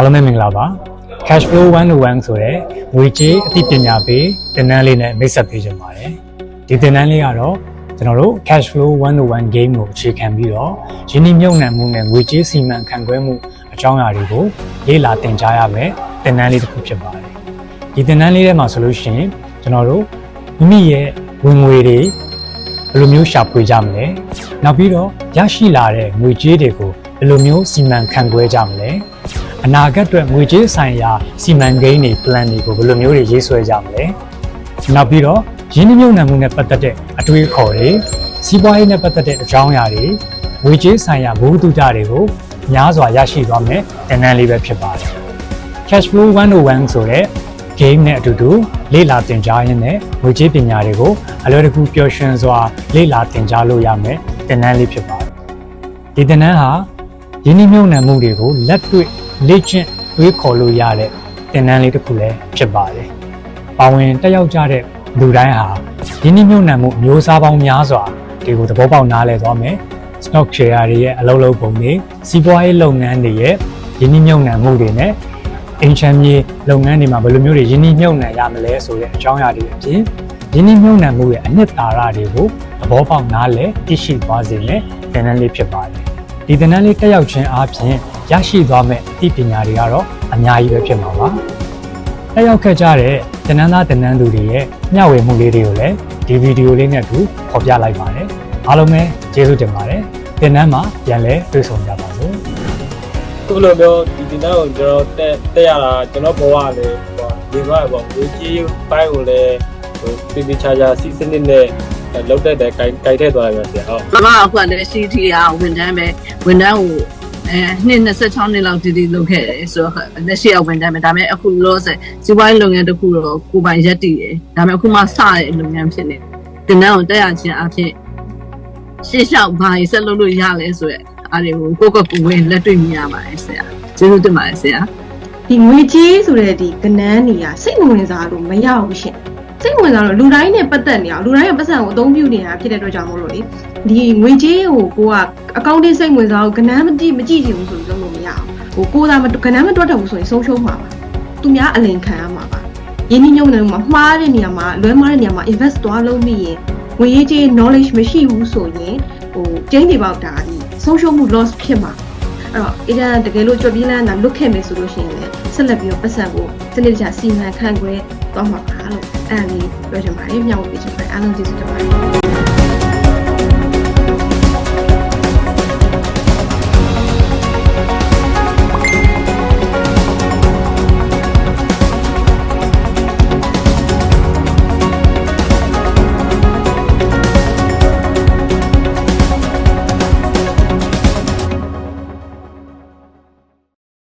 အားလုံးပဲမင်္ဂလာပါ cash flow 101ဆိုတဲ့ငွေကြေးအသိပညာပေးသင်တန်းလေးနဲ့မိတ်ဆက်ပေးကြပါတယ်ဒီသင်တန်းလေးကတော့ကျွန်တော်တို့ cash flow 101 game ကိုအခြေခံပြီးတော့ယင်းနှမြုံနှံမှုနဲ့ငွေကြေးစီမံခန့်ခွဲမှုအကြောင်းအရာတွေကိုလေ့လာသင်ကြားရမယ်သင်တန်းလေးတစ်ခုဖြစ်ပါတယ်ဒီသင်တန်းလေးထဲမှာဆိုလို့ရှိရင်ကျွန်တော်တို့မိမိရဲ့ဝင်ငွေတွေဘယ်လိုမျိုးရှာဖွေကြမလဲနောက်ပြီးတော့ရရှိလာတဲ့ငွေကြေးတွေကိုဘယ်လိုမျိုးစီမံခန့်ခွဲကြမလဲ အနာဂတ်အတွက်ငွေကြေးဆိုင်ရာစီမံကိန်းတွေ plan တွေကိုဘယ်လိုမျိုးတွေရေးဆွဲကြမလဲနောက်ပြီးတော့ရင်းနှီးမြှုပ်နှံမှုနဲ့ပတ်သက်တဲ့အတွေးအခေါ်တွေစီးပွားရေးနဲ့ပတ်သက်တဲ့အကြောင်းအရာတွေငွေကြေးဆိုင်ရာဘ ഹു တုကြတွေကိုများစွာရရှိသွားမယ်တန်တန်းလေးပဲဖြစ်ပါတယ် cash flow 101ဆိုတဲ့ game နဲ့အတူတူလေ့လာသင်ကြားရင်းနဲ့ငွေကြေးပညာတွေကိုအလွယ်တကူပျော်ရွှင်စွာလေ့လာသင်ကြားလို့ရမယ်သင်တန်းလေးဖြစ်ပါတယ်ဒီသင်တန်းဟာယင်းနှိမ့်မြုံနှံမှုတွေကိုလက်တွေ့ လေ့ကျင့်တွေးခေါ်လို့ရတဲ့သင်တန်းလေးတစ်ခုလည်းဖြစ်ပါတယ်ပါဝင်တက်ရောက်ကြတဲ့လူတိုင်းဟာယင်းနှိမ့်မြုံနှံမှုအမျိုးအစားပေါင်းများစွာဒီကိုသဘောပေါက်နားလည်သွားမယ် stock share တွေရဲ့အလုပ်လုပ်ပုံတွေစီးပွားရေးလုပ်ငန်းတွေရဲ့ယင်းနှိမ့်မြုံနှံမှုတွေနဲ့အင်ချမ်းမြေလုပ်ငန်းတွေမှာဘယ်လိုမျိုးတွေယင်းနှိမ့်မြုံနှံရမလဲဆိုတဲ့အကြောင်းအရာတွေအပြင်ယင်းနှိမ့်မြုံနှံမှုရဲ့အနှစ်သာရတွေကိုသဘောပေါက်နားလည်သိရှိသွားစေတဲ့သင်တန်းလေးဖြစ်ပါတယ်ဒီသင်တန်းလေးတက်ရောက်ခြင်းအပြင် ရရှိသွားမဲ့အသိပညာတွေကတော့အများကြီးပဲဖြစ်မှာပါတက်ရောက်ခဲ့ကြတဲ့သင်တန်းသားသင်တန်းသူတွေရဲ့မျှဝေမှုလေးတွေကိုလည်းဒီဗီဒီယိုလေးနဲ့အတူဖော်ပြလိုက်ပါတယ်အားလုံးပဲကျေးဇူးတင်ပါတယ်သင်တန်းမှာပြန်လဲတွေ့ဆုံကြပါစို့ခုလိုမျိုးဒီဒီနောက်ကိုကျွန်တော်တက်တက်ရတာကျွန်တော်ဘဝကလည်းဟိုဒီဘက်ပေါ့ဝေကြီးပိုင်းကိုလည်းဟိုပြပြချာချာစီစနစ်နဲ့လောက်တက်တဲ့ဂိုင်ဂိုင်ထည့်သွားရပြန်ဆရာဟုတ်မမအခုကလည်း CT อ่ะဝန်ထမ်းပဲဝန်ထမ်းကို အဲနှစ်26နှစ်လောက်တည်တည်လုပ်ခဲ့တယ်ဆိုတော့လက်ရှိအဝန်ထမ်းပဲဒါပေမဲ့အခုလောဆယ်စီးပွားရေးလုပ်ငန်းတစ်ခုတော့ကိုယ်ပိုင်ရက်တည်တယ်ဒါပေမဲ့အခုမှစတဲ့လုပ်ငန်းဖြစ်နေတယ်တင်တန်းကိုတက်ရခြင်းအဖြစ်ရှေ့လျှောက်ဘာကြီးဆက်လုပ်လို့ရလဲဆိုရက်အားတွေကိုကိုယ့်ကကိုယ်ဝင်လက်တွေ့မြင်ရပါတယ်ဆရာကျေးဇူးတင်ပါတယ်ဆရာဒီငွေကြေးဆိုတဲ့ဒီကနန်းတွေကစိတ်ဝင်စားလို့မရဘူးရှင် စိတ်ဝင်စားလို့လူတိုင်းနဲ့ပတ်သက်နေအောင်လူတိုင်းရဲ့ပတ်စံကိုအသုံးပြုနေတာဖြစ်တဲ့အတွက်ကြောင့်မို့လို့လေဒီငွေကြေးကိုကိုကအကောင့်တင်းစိတ်ဝင်စားလို့ကနန်းမကြည့်မကြည့်ချင်ဘူးဆိုပြီးလုပ်လို့မရအောင်ဟိုကိုသာမကနန်းမတွက်တော့ဘူးဆိုရင်ဆုံးရှုံးမှာပါသူများအလင်ခံရမှာပါရင်းနှီးမြှုပ်နှံမှုမှာမှားတဲ့နေရာမှာလွဲမှားတဲ့နေရာမှာ invest သွားလုပ်မိရင်ငွေရေးကြေး knowledge မရှိဘူးဆိုရင်ဟိုကျင်းနေပေါက်တာဒီဆုံးရှုံးမှု loss ဖြစ်မှာအဲ့တော့အေဂျင့်တကယ်လို့ကြွပြေးလန်းတာလွတ်ခဲ့မယ်ဆိုလို့ရှိရင်လည်းဆက်လက်ပြီးတော့ပတ်စံကိုစနစ်တကျစီမံခန့်ခွဲ သွားမှာပါလို့အဲ့ဒါလေးပြောချင်ပါတယ်မျှဝေပေးချင်ပါတယ်အားလုံးကျေးဇူးတင်ပါတယ်